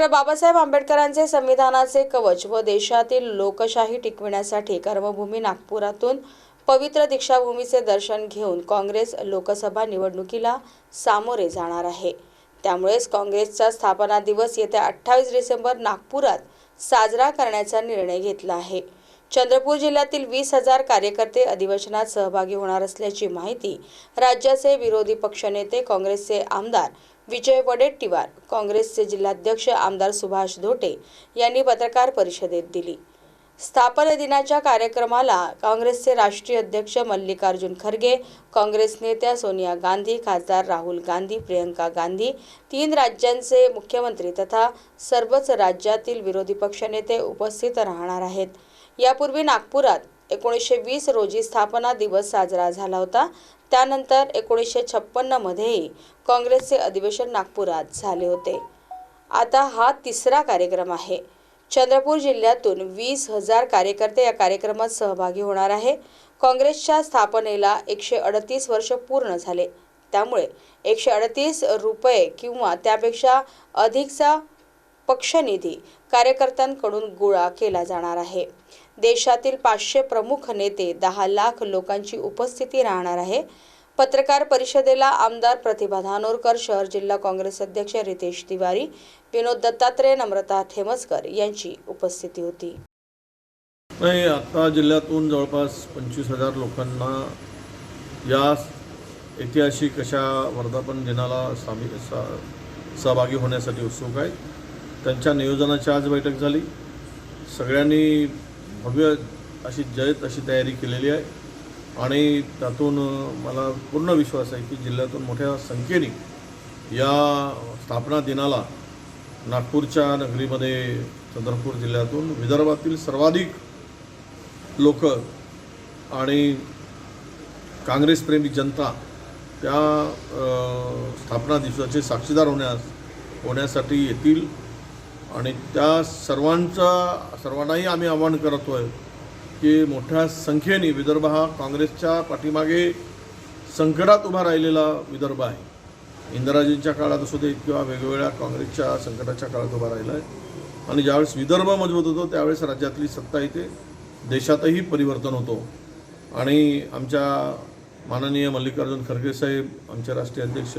Doctor Babasaheb आंबेडकरांचे संविधानाचे कवच व देशातील लोकशाही टिकविण्यासाठी कर्मभूमी नागपुरातून पवित्र दीक्षाभूमीचे दर्शन घेऊन काँग्रेस लोकसभा निवडणुकीला सामोरे जाणार आहे. त्यामुळेच काँग्रेसचा स्थापना दिवस येत्या अठ्ठावीस डिसेंबर नागपुरात साजरा करण्याचा निर्णय घेतला आहे. चंद्रपूर जिल्ह्यातील वीस हजार कार्यकर्ते अधिवेशनात सहभागी होणार असल्याची माहिती राज्याचे विरोधी पक्षनेते काँग्रेसचे आमदार विजय वडेट्टीवार काँग्रेसचे जिल्हाध्यक्ष आमदार सुभाष धोटे यांनी पत्रकार परिषदेत दिली. स्थापना दिनाच्या कार्यक्रमाला काँग्रेसचे राष्ट्रीय अध्यक्ष मल्लिकार्जुन खरगे काँग्रेस नेत्या सोनिया गांधी खासदार राहुल गांधी प्रियंका गांधी तीन राज्यांचे मुख्यमंत्री तथा सर्वच राज्यातील विरोधी पक्षनेते उपस्थित राहणार आहेत. यापूर्वी नागपुरात एकोणीसशे वीस रोजी स्थापना दिवस साजरा झाला होता. त्यानंतर एकोणीसशे छप्पन्नमध्येही काँग्रेसचे अधिवेशन नागपुरात झाले होते. आता हा तिसरा कार्यक्रम आहे. चंद्रपूर जिल्ह्यातून वीस हजार कार्यकर्ते या कार्यक्रमात सहभागी होणार आहे. काँग्रेसच्या स्थापनेला एकशे अडतीस वर्ष पूर्ण झाले. त्यामुळे एकशे अडतीस रुपये किंवा त्यापेक्षा अधिकचा पक्षनिधी कार्यकर्त्यांकडून गोळा केला जाणार आहे. देशातील पाचशे प्रमुख नेते दहा लाख लोकांची उपस्थिती राहणार आहे. पत्रकार परिषदेला आमदार प्रतिभा धानोरकर शहर जिल्हा काँग्रेस अध्यक्ष रितेश तिवारी विनोद दत्तात्रय नम्रता ठेमसकर यांची उपस्थिती होती. नाही आता जिल्ह्यातून जवळपास पंचवीस हजार लोकांना या ऐतिहासिक अशा वर्धापन दिनाला सामी सा सहभागी होण्यासाठी उत्सुक आहेत. त्यांच्या नियोजनाची आज बैठक झाली. सगळ्यांनी भव्य अशी जयत अशी तयारी केलेली आहे. आणि त्यातून मला पूर्ण विश्वास आहे की जिल्ह्यातून मोठ्या संख्येने या स्थापना दिनाला नागपूरच्या नगरीमध्ये चंद्रपूर जिल्ह्यातून विदर्भातील सर्वाधिक लोक आणि काँग्रेसप्रेमी जनता त्या स्थापना दिवसाचे साक्षीदार होण्यास होण्यासाठी येतील. आणि त्या सर्वांचा सर्वांनाही आम्ही आवाहन करतो आहे की मोठ्या संख्येने विदर्भ हा काँग्रेसच्या पाठीमागे संकटात उभा राहिलेला विदर्भ आहे. इंदिराजींच्या काळात असू दे किंवा वेगवेगळ्या काँग्रेसच्या संकटाच्या काळात उभा राहिला आहे आणि ज्यावेळेस विदर्भ मजबूत होतो त्यावेळेस राज्यातली सत्ता येते देशातही परिवर्तन होतो. आणि आमच्या माननीय मल्लिकार्जुन खरगे साहेब आमचे राष्ट्रीय अध्यक्ष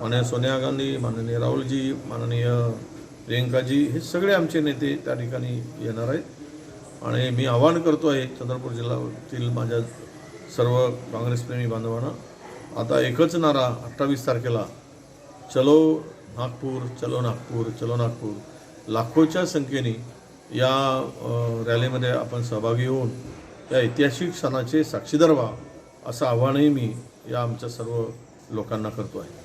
माननीय सोनिया गांधी माननीय राहुलजी माननीय प्रियंकाजी हे सगळे आमचे नेते त्या ठिकाणी येणार आहेत. आणि मी आवाहन करतो आहे चंद्रपूर जिल्ह्यातील माझ्या सर्व काँग्रेसप्रेमी बांधवांना आता एकच नारा अठ्ठावीस तारखेला चलो नागपूर चलो नागपूर चलो नागपूर लाखोच्या संख्येने या रॅलीमध्ये आपण सहभागी होऊन या ऐतिहासिक क्षणाचे साक्षीदार व्हा असं आव्हानही मी या आमच्या सर्व लोकांना करतो आहे.